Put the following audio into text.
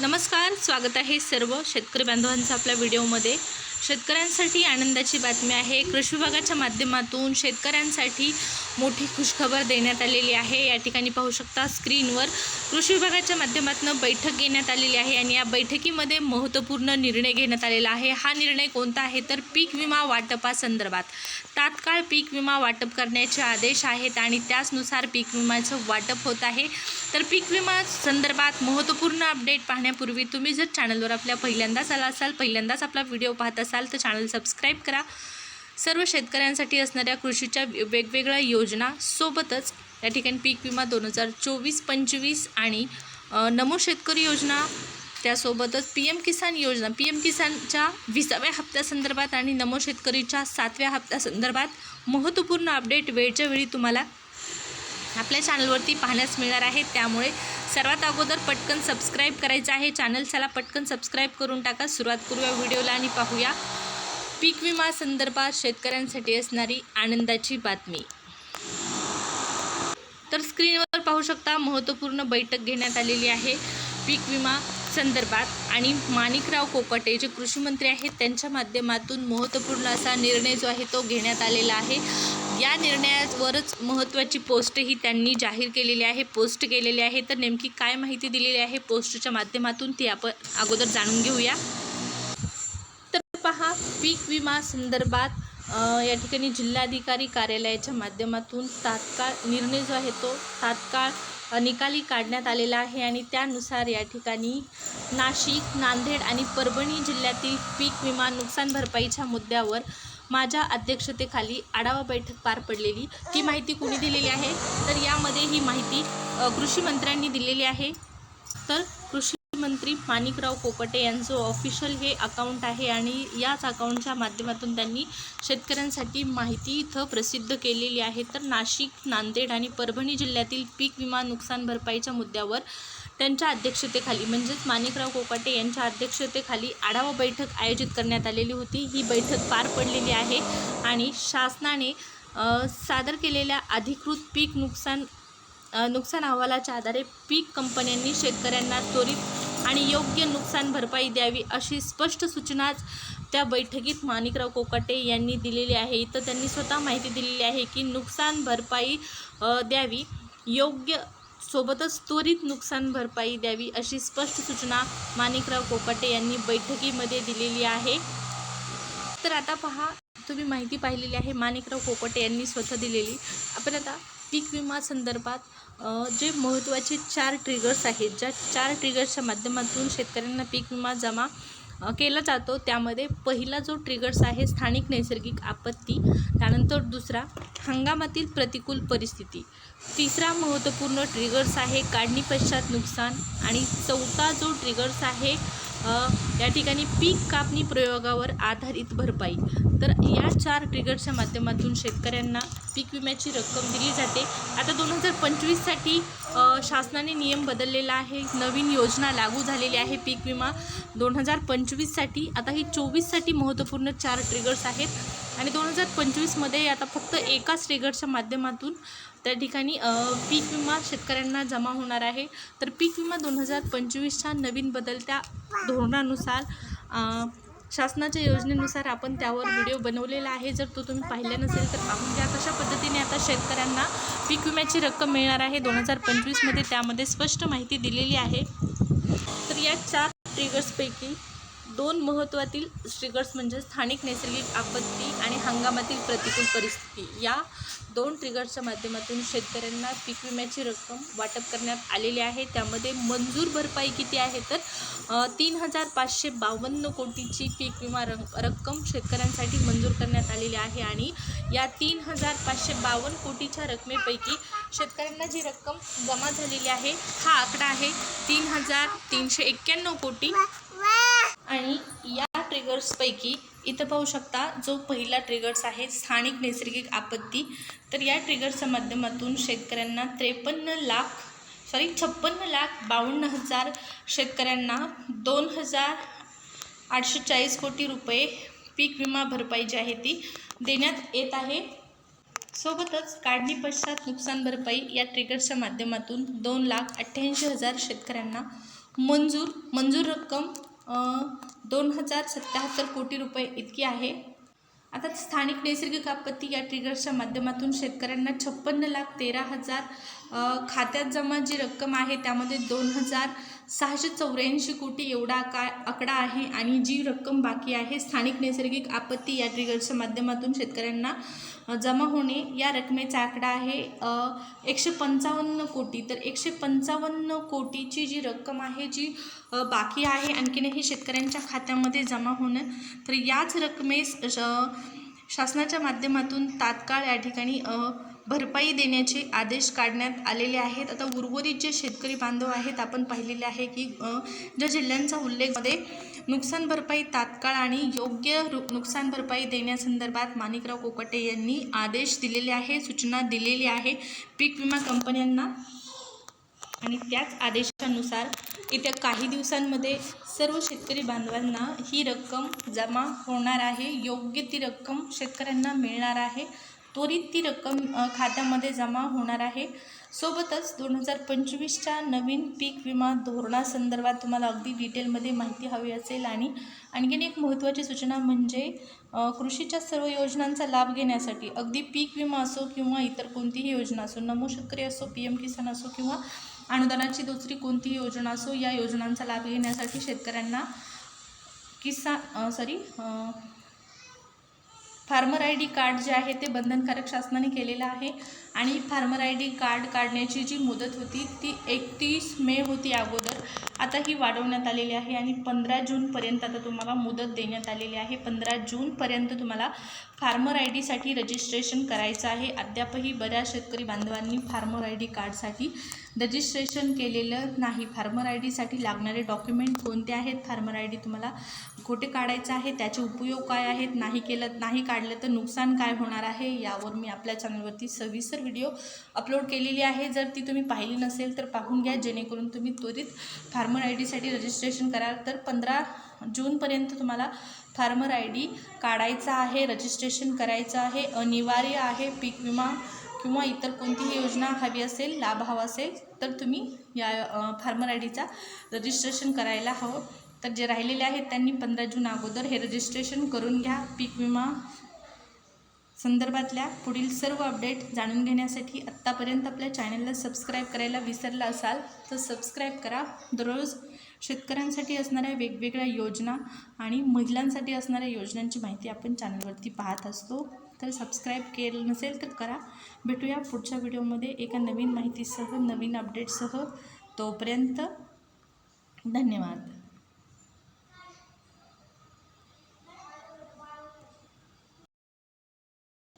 नमस्कार स्वागत आहे सर्व शेतकरी बांधवांचं आपल्या व्हिडिओमध्ये. शेतकऱ्यांसाठी आनंदाची बातमी आहे. कृषी विभागाच्या माध्यमातून शेतकऱ्यांसाठी मोठी खुशखबर देण्यात आलेली आहे. या ठिकाणी पाहू शकता स्क्रीनवर कृषी विभागाच्या माध्यमातून बैठक घेण्यात आलेली आहे आणि या बैठकीमध्ये महत्त्वपूर्ण निर्णय घेण्यात आलेला आहे. हा निर्णय कोणता आहे? तर पीक विमा वाटपासंदर्भात तात्काळ पीक विमा वाटप करण्याचे आदेश आहेत आणि त्याचनुसार पीक विम्याचं वाटप होत आहे. तर पीक विमा संदर्भात महत्त्वपूर्ण अपडेट पाहण्यापूर्वी तुम्ही जर चॅनलवर आपल्या पहिल्यांदाच आला असाल पहिल्यांदाच आपला व्हिडिओ पाहत असाल तर चॅनल सबस्क्राईब करा. सर्व शेतकऱ्यांसाठी असणाऱ्या कृषीच्या वेगवेगळ्या योजना सोबतच या ठिकाणी पीक विमा दोन हजार चोवीस पंचवीस आणि नमो शेतकरी योजना त्यासोबतच पी एम किसान योजना. पी एम किसानच्या विसाव्या हप्त्यासंदर्भात आणि नमो शेतकरीच्या सातव्या हप्त्यासंदर्भात महत्त्वपूर्ण अपडेट वेळच्या वेळी तुम्हाला आपल्या चॅनलवरती पाहण्यास मिळणार आहे. त्यामुळे सर्वात अगोदर पटकन सबस्क्राईब करायचं आहे. चॅनल चला पटकन सबस्क्राईब करून टाका. सुरुवात करूया व्हिडिओला आणि पाहूया. पीक विमा संदर्भात शेतकऱ्यांसाठी असणारी आनंदाची बातमी. तर स्क्रीनवर पाहू शकता महत्त्वपूर्ण बैठक घेण्यात आलेली आहे पीक विमा संदर्भात. आणि माणिकराव कोकाटे जे कृषी मंत्री आहेत त्यांच्या माध्यमातून महत्त्वपूर्ण असा निर्णय जो आहे तो घेण्यात आलेला आहे. या निर्णयावरच महत्त्वाची पोस्टही त्यांनी जाहीर केलेली आहे पोस्ट केलेली आहे. तर नेमकी काय माहिती दिलेली आहे पोस्टच्या माध्यमातून ती आपण अगोदर जाणून घेऊया. तर पहा पीक विमा संदर्भात या ठिकाणी जिल्हाधिकारी कार्यालयाच्या माध्यमातून तात्काळ निर्णय जो आहे तो तात्काळ निकाली काढण्यात आलेला आहे आणि त्यानुसार या ठिकाणी नाशिक नांदेड आणि परभणी जिल्ह्यातील पीक विमा नुकसान भरपाईच्या मुद्द्यावर माझ्या अध्यक्षतेखाली आढावा बैठक पार पडलेली. ही माहिती कुणी दिलेली आहे? तर यामध्ये ही माहिती कृषी मंत्र्यांनी दिलेली आहे. तर कृषी मंत्री माणिकराव कोकटे यांचं ऑफिशियल हे अकाउंट आहे आणि याच अकाउंटच्या माध्यमातून त्यांनी शेतकऱ्यांसाठी माहिती इथं प्रसिद्ध केलेली आहे. तर नाशिक नांदेड आणि परभणी जिल्ह्यातील पीक विमा नुकसान भरपाईच्या मुद्द्यावर त्यांच्या अध्यक्षतेखाली म्हणजेच माणिकराव कोकाटे यांच्या अध्यक्षतेखाली आढावा बैठक आयोजित करण्यात आलेली होती. ही बैठक पार पडलेली आहे आणि शासनाने सादर केलेल्या अधिकृत पीक नुकसान नुकसान अहवालाच्या आधारे पीक कंपन्यांनी शेतकऱ्यांना त्वरित आणि योग्य नुकसान भरपाई द्यावी अशी स्पष्ट सूचनाच त्या बैठकीत माणिकराव कोकाटे यांनी दिलेली आहे. इथं त्यांनी स्वतः माहिती दिलेली आहे की नुकसान भरपाई द्यावी योग्य सोबतच त्वरित नुकसान भरपाई द्यावी अशी स्पष्ट सूचना माणिकराव कोकाटे यांनी बैठकीमध्ये दिलेली आहे. तर आता पहा तुम्ही माहिती पाहिलेली आहे माणिकराव कोकाटे यांनी स्वतः दिलेली. आपण आता पीक विमा संदर्भात जे महत्त्वाचे चार ट्रिगर्स आहेत ज्या चार ट्रिगर्सच्या माध्यमातून शेतकऱ्यांना पीक विमा जमा केला जातो. त्यामध्ये पहिला जो ट्रिगर्स आहे स्थानिक नैसर्गिक आपत्ती त्यानंतर दुसरा हंगामातील प्रतिकूल परिस्थिती. तिसरा महत्त्वपूर्ण ट्रिगर्स आहे काढणी पश्चात नुकसान. आणि चौथा जो ट्रिगर्स आहे या ठिकाणी पीक कापणी प्रयोगावर आधारित भरपाई. तर या चार ट्रिगर्सच्या माध्यमातून शेतकऱ्यांना पीक विम्याची रक्कम दिली जाते. आता दोन हजार पंचवीससाठी शासनाने नियम बदललेला आहे. नवीन योजना लागू झालेली आहे पीक विमा. दोन हजार पंचवीससाठी आता ही चोवीससाठी महत्त्वपूर्ण चार ट्रिगर्स आहेत. आणि दोन हजार पंचवीसमध्ये आता फक्त एकाच ट्रिगरच्या माध्यमातून त्या ठिकाणी पीक विमा शेतकऱ्यांना जमा होणार आहे. तर पीक विमा दोन हजार पंचवीसच्या नवीन बदलत्या धोरणानुसार शासनाच्या योजनेनुसार आपण त्यावर व्हिडिओ बनवलेला आहे. जर तो तुम्ही पाहिला नसेल तर पाहून घ्या. कशा पद्धतीने आता शेतकऱ्यांना पीक विम्याची रक्कम मिळणार आहे. दोन हजार पंचवीसमध्ये त्यामध्ये स्पष्ट माहिती दिलेली आहे. तर या चार ट्रिगर्सपैकी दोन महत्त्वातील ट्रिगर्स म्हणजे स्थानिक नैसर्गिक आपत्ती आणि हंगामातील प्रतिकूल परिस्थिती. या दोन ट्रिगर्सच्या माध्यमातून शेतकऱ्यांना पीक विम्याची रक्कम वाटप करण्यात आलेली आहे. त्यामध्ये मंजूर भरपाई किती आहे? तर तीन हजार पाचशे बावन्न कोटीची पीक विमा रंग रक्कम शेतकऱ्यांसाठी मंजूर करण्यात आलेली आहे आणि या तीन हजार पाचशे बावन्न कोटीच्या रकमेपैकी शेतकऱ्यांना जी रक्कम जमा झालेली आहे हा आकडा आहे तीन हजार तीनशे एक्क्याण्णव कोटी. आणि या ट्रिगर्सपैकी इथं पाहू शकता जो पहिला ट्रिगर्स आहे स्थानिक नैसर्गिक आपत्ती. तर या ट्रिगर्सच्या माध्यमातून शेतकऱ्यांना त्रेपन्न लाख सॉरी छप्पन्न लाख बावन्न हजार शेतकऱ्यांना दोन हजार आठशे चाळीस कोटी रुपये पीक विमा भरपाई जी आहे ती देण्यात येत आहे. सोबतच काढणी पश्चात नुकसान भरपाई या ट्रिगर्सच्या माध्यमातून दोन लाख अठ्ठ्याऐंशी हजार शेतकऱ्यांना मंजूर मंजूर रक्कम दोन हजार सत्याहत्तर कोटी रुपये इतकी आहे. आता स्थानिक नैसर्गिक आपत्ती या ट्रिगर्सच्या माध्यमातून शेतकऱ्यांना छप्पन्न लाख तेरा हजार खात्यात जमा जी रक्कम आहे त्यामध्ये दोन हजार सहाशे चौऱ्याऐंशी कोटी एवढा का आकडा आहे आणि जी रक्कम बाकी आहे स्थानिक नैसर्गिक आपत्ती या ट्रिगरच्या माध्यमातून शेतकऱ्यांना जमा होणे या रकमेचा आकडा आहे एकशे पंचावन्न कोटी. तर एकशे पंचावन्न कोटीची जी रक्कम आहे जी बाकी आहे आणखीनही शेतकऱ्यांच्या खात्यामध्ये जमा होणं तर याच रकमेस श- शासनाच्या माध्यमातून तात्काळ या ठिकाणी भरपाई देण्याचे आदेश काढण्यात आलेले आहेत. आता उर्वरित जे शेतकरी बांधव आहेत आपण पाहिलेले आहे की ज्या जिल्ह्यांचा उल्लेखमध्ये नुकसान भरपाई तात्काळ आणि योग्य रु नुकसान भरपाई देण्यासंदर्भात माणिकराव कोकटे यांनी आदेश दिलेले आहे सूचना दिलेली आहे. पीक विमा कंपन्यांना आणि त्याच आदेशानुसार येत्या काही दिवसांमध्ये सर्व शेतकरी बांधवांना ही रक्कम जमा होणार आहे. योग्य ती रक्कम शेतकऱ्यांना मिळणार आहे. त्वरित ती रक्कम खात्यामध्ये जमा होणार आहे. सोबतच दोन हजार पंचवीसच्या नवीन पीक विमा धोरणासंदर्भात तुम्हाला अगदी डिटेलमध्ये माहिती हवी असेल आणि आणखीन एक महत्त्वाची सूचना म्हणजे कृषीच्या सर्व योजनांचा लाभ घेण्यासाठी अगदी पीक विमा असो किंवा इतर कोणतीही योजना असो नमो शेतकरी असो पी एम किसान असो किंवा अनुदानाची दुसरी कोणतीही योजना असो या योजनांचा लाभ घेण्यासाठी शेतकऱ्यांना किसान sorry farmer I D card जे आहे ते बंधनकारक शासनाने केलेलं आहे आणि फार्मर आय डी कार्ड काढण्याची जी मुदत होती ती एकतीस मे होती अगोदर. आता ही वाढवण्यात आलेली आहे आणि पंधरा जूनपर्यंत आता तुम्हाला मुदत देण्यात आलेली आहे. पंधरा जूनपर्यंत तुम्हाला फार्मर आय डीसाठी रजिस्ट्रेशन करायचं आहे. अद्यापही बऱ्याच शेतकरी बांधवांनी फार्मर आय डी कार्डसाठी रजिस्ट्रेशन केलेलं नाही. फार्मर आय डीसाठी लागणारे डॉक्युमेंट कोणते आहेत? फार्मर आय डी तुम्हाला कुठे काढायचं आहे? त्याचे उपयोग काय आहेत? नाही केलं नाही काढलं तर नुकसान काय होणार आहे? यावर मी आपल्या चॅनलवरती सविस्तर व्हिडिओ अपलोड केलेली आहे. जर ती तुम्ही पाहिली नसेल तर पाहून घ्या. जेणेकरून तुम्ही त्वरित फार्मर आय डीसाठी रजिस्ट्रेशन कराल तर पंधरा जूनपर्यंत तुम्हाला फार्मर आय डी काढायचा आहे रजिस्ट्रेशन करायचं आहे. अनिवार्य आहे. पीक विमा किंवा इतर कोणतीही योजना हवी असेल लाभ हवा असेल तर तुम्ही या फार्मर आय डीचा रजिस्ट्रेशन करायला हवं. तर जे राहिलेले आहेत त्यांनी पंधरा जून अगोदर हे रजिस्ट्रेशन करून घ्या. पीक विमा संदर्भातल्या पुढील सर्व अपडेट जाणून घेण्यासाठी आत्तापर्यंत आपल्या चॅनलला सबस्क्राईब करायला विसरला असाल तर सबस्क्राईब करा. दररोज शेतकऱ्यांसाठी असणाऱ्या वेगवेगळ्या योजना आणि महिलांसाठी असणाऱ्या योजनांची माहिती आपण चॅनलवरती पाहत असतो. तर सबस्क्राईब केलं नसेल तर करा. भेटूया पुढच्या व्हिडिओमध्ये एका नवीन माहितीसह नवीन अपडेटसह तोपर्यंत धन्यवाद.